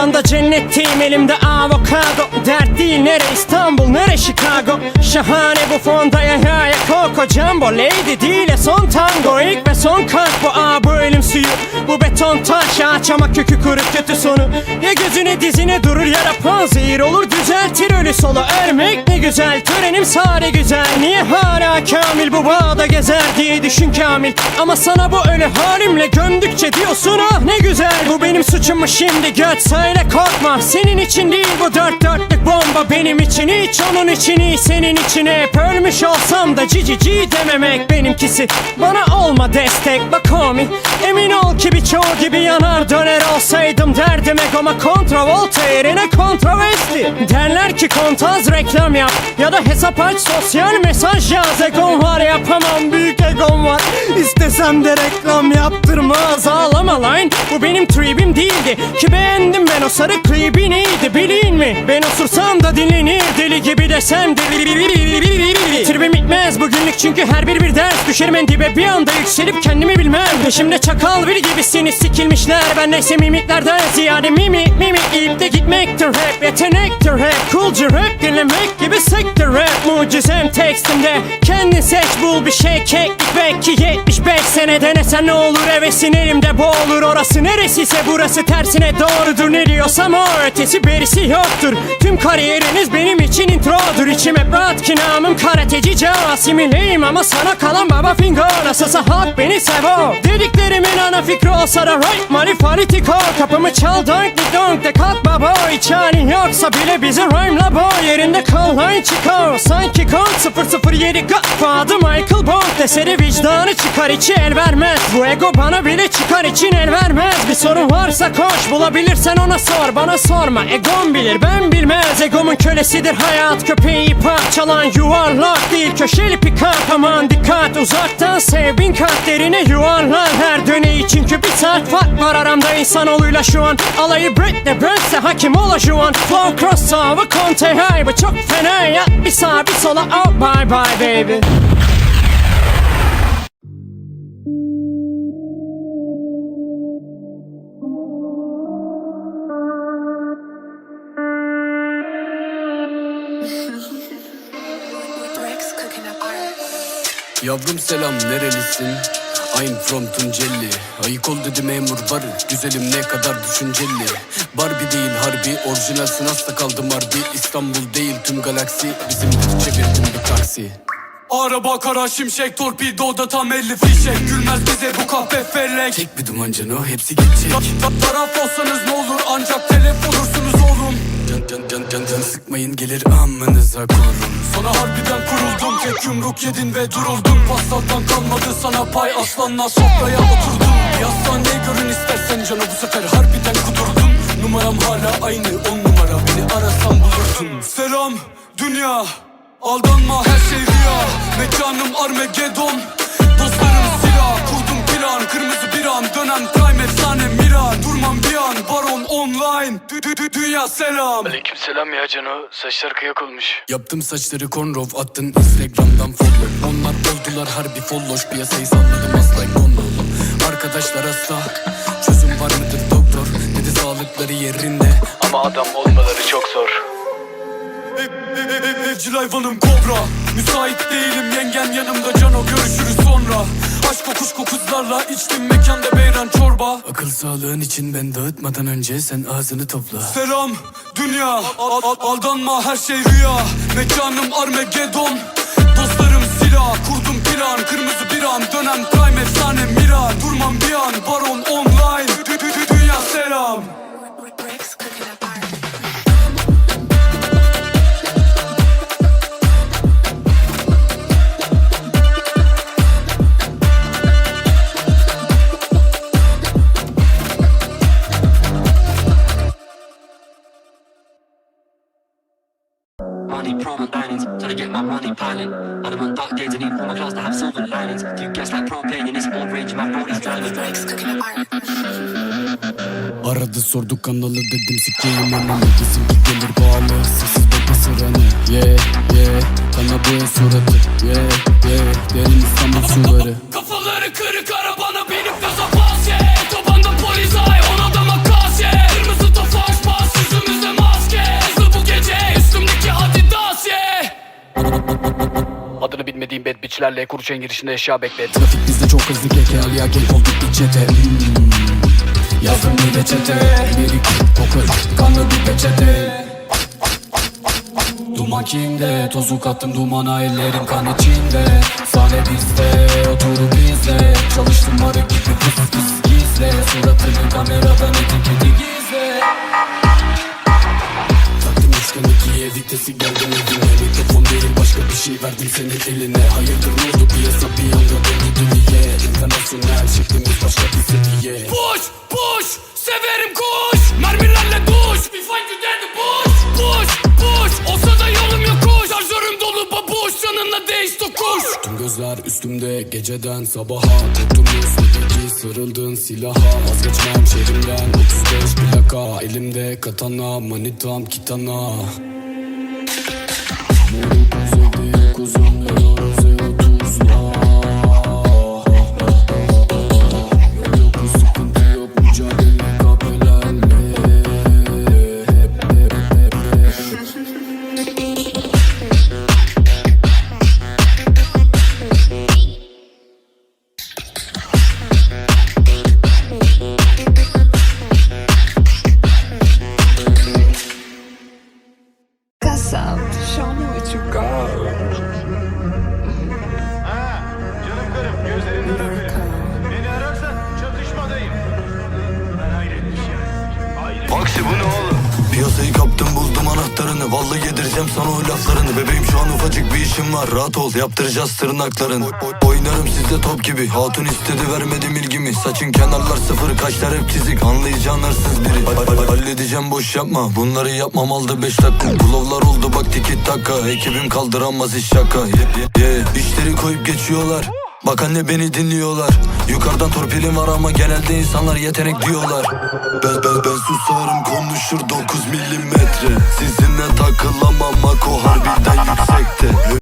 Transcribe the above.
anda cennetteyim elimde avokado. Dert değil nere İstanbul nere Chicago? Şahane bu fonda ya ya Coco Jumbo Lady değil son tango. İlk ve son kalp bu aa bu ölüm suyu beton taş ağaç ama kökü kuru kötü sonu. Ya gözüne dizine durur ya da panzehir olur düzeltir ölü solu Ölmek ne güzel törenim sade güzel. Niye hala kamil bu bağda gezer diye düşün kamil? Ama sana bu ölü halimle gömdükçe diyorsun ah ne güzel Bu benim suçum şimdi göt söyle korkma. Senin için değil bu dört dörtlük bomba Benim için. Hiç onun için iyi senin için hep Ölmüş olsam da cici ci dememek benimkisi. Bana olma destek bak homie. Emin ol ki birçoğu gibi yanar döner olsaydım derdim egoma kontravolta yerine kontroversi Derler ki kontaz reklam yap ya da hesap aç sosyal mesaj yaz. Egom var yapamam büyük egom var. İstesem de reklam yaptırmaz. Ağlama lan Bu benim tribim değildi. Ki beğendim ben o sarı klibi neydi bilin mi? Ben osursam da dinlenir deli gibi desem deli bitmez bugünlük çünkü her bir bir ders Düşerim en dibe. Bir anda yükselip kendimi bilmem. Peşimde çakal bir gibisiniz sikilmişler. Ben neyse mimiklerden ziyade mimi mimi. İlk de gitmektir hep yetenektir hep. Coolcu rap dinlemek gibi sektir rap Mucizem tekstimde kendin seç bul bir şey. Keklik Belki 75 sene. Denesen ne olur hevesin elimde boğulur Orası neresiyse burası tersine doğrudur. Ne diyorsam o ötesi berisi yoktur. Tüm kariyeriniz benim için introdur. İçim hep rahat ki namım karateci Asimileyim ama sana kalan baba finger Nasılsa halk beni sevo Dediklerimin ana fikri olsa da right money fanatiko Kapımı çal donk di donk de kalk baba. Hiç halin yoksa bile bizi rhyme'la bo Yerinde kal lan çıkar. Sanki kont 007 Godfather Michael Bond Deseri vicdanı çıkar içi el vermez. Bu ego bana bile çıkar için el vermez. Bir sorun varsa koş bulabilirsen ona sor. Bana sorma egom bilir ben bilmez. Egomun kölesidir hayat köpeği parçalan yuvarlak değil Köşeli pikap aman dikkat. Uzaktan sev bin kat derine yuvarlan Her döneyi çünkü bir saat fark var aramda insanoğluyla şu an. Alayı Britney Burns'e hakim ola şu an Flow crossover Conte bu çok fena ya Bir sağa bir sola oh bye bye baby. Rex Yavrum selam nerelisin? I'm from Tunceli. Ayık ol dedi memur barı Güzelim ne kadar düşünceli. Barbie değil harbi Orijinalsin hasta kaldım harbi. İstanbul değil tüm galaksi. Bizimdir çevirdim bir taksi Araba kara şimşek torpidoda tam 50 fişek. Gülmez bize bu kahpe fellek Tek bir duman canı hepsi geçecek Taraf olsanız ne olur ancak telef olursunuz oğlum. Can can can can can sıkmayın gelir amınıza korun Sana harbiden kuruldum tek yumruk yedin ve duruldun. Paslattan kalmadı sana pay aslanla sofraya oturdum. Bir hastaneye görün istersen canı bu sefer harbiden kudurdum. Numaram hala aynı on numara beni arasan bulursun Selam dünya Aldanma her şey rüya Mekanım Armageddon. Dostlarım silah Kurdum plan Kırmızı bir an. Dönen prime efsane mira Durmam bir an Baron online. Dü dü dü dünya selam. Aleykümselam ya Cano. Saçlar kıyak olmuş. Yaptım saçları konrov attın instagramdan follow. Onlar oldular harbi folloş Piyasayı salladım asla konrol Arkadaşlar hasta Çözüm var mıdır doktor? Dedi sağlıkları yerinde. Ama adam olmaları çok zor. Evcil hayvanım kobra. Müsait değilim yengen yanımda cano görüşürüz sonra. Aşk kokuş kokuzlarla içtim mekanda beyran çorba. Akıl sağlığın için ben dağıtmadan önce sen ağzını topla. Selam dünya. Al- al- Aldanma her şey rüya. Mekanım Armageddon Dostlarım silah Kurdum Money, prom and islands, trying to get my money piling. I'm on dark days and for my class to have silver linings. You guess like propane in this old range, my body's driving. Art. Aradı sordu kanalı dedim sikeyim ananı Kesin ki gelir bağlı sessiz bekle sıranı Yeah yeah Kana boya suratı kişilerle Kuruçay'ın girişinde eşya bekledi Trafik bizde çok hızlı keke. Aliya gel olduk bir çete. Yazdım bir reçete Biri koku kanlı bir peçete. Duman kimde? Tozu kattım dumana ellerim kan içinde. Sahne bizde oturup izle Çalıştım arık gibi pıs pıs gizle. Suratını kameradan etiketi gizle. Taktım üçten ikiye vitesi geldim evine Mikrofon bir şey verdim senin eline. Hayırdır ne oldu? Piyasa bir anda döndü dünüye İnternasyonel şeklimiz başka bir seviye Push push severim kuş. Mermilerle duş. We find you dead push push push. Olsa da yolum yokuş Şarjörüm dolu babuş. Yanına değiş tokuş. Tüm gözler üstümde geceden sabaha. Korktunuz öteki sarıldın silaha. Vazgeçmem şehrimden 35 plaka. Elimde katana manitam kitana Moruk uzaydı yok uzanmıyoruz ey otuzla Yol Aksi bu ne oğlum? Piyasayı kaptım buldum anahtarını. Vallahi yedireceğim sana o laflarını. Bebeğim şu an ufacık bir işim var. Rahat ol yaptıracağız tırnaklarını. O- Oynarım sizde top gibi. Hatun istedi vermedim ilgimi. Saçın kenarlar sıfır kaşlar hep çizik. Anlayacağın hırsız biri. Ha- ha- Halledeceğim boş yapma. Bunları yapmam aldı beş dakika. Bulovlar oldu bak tiki taka Ekibim kaldıramaz iş şaka. Ye- ye- ye. İşleri koyup geçiyorlar Bak anne beni dinliyorlar. Yukarıdan torpilim var ama genelde insanlar yetenek diyorlar. Ben ben ben susarım konuşur 9 milimetre. Sizinle takılamam Mako harbiden yüksek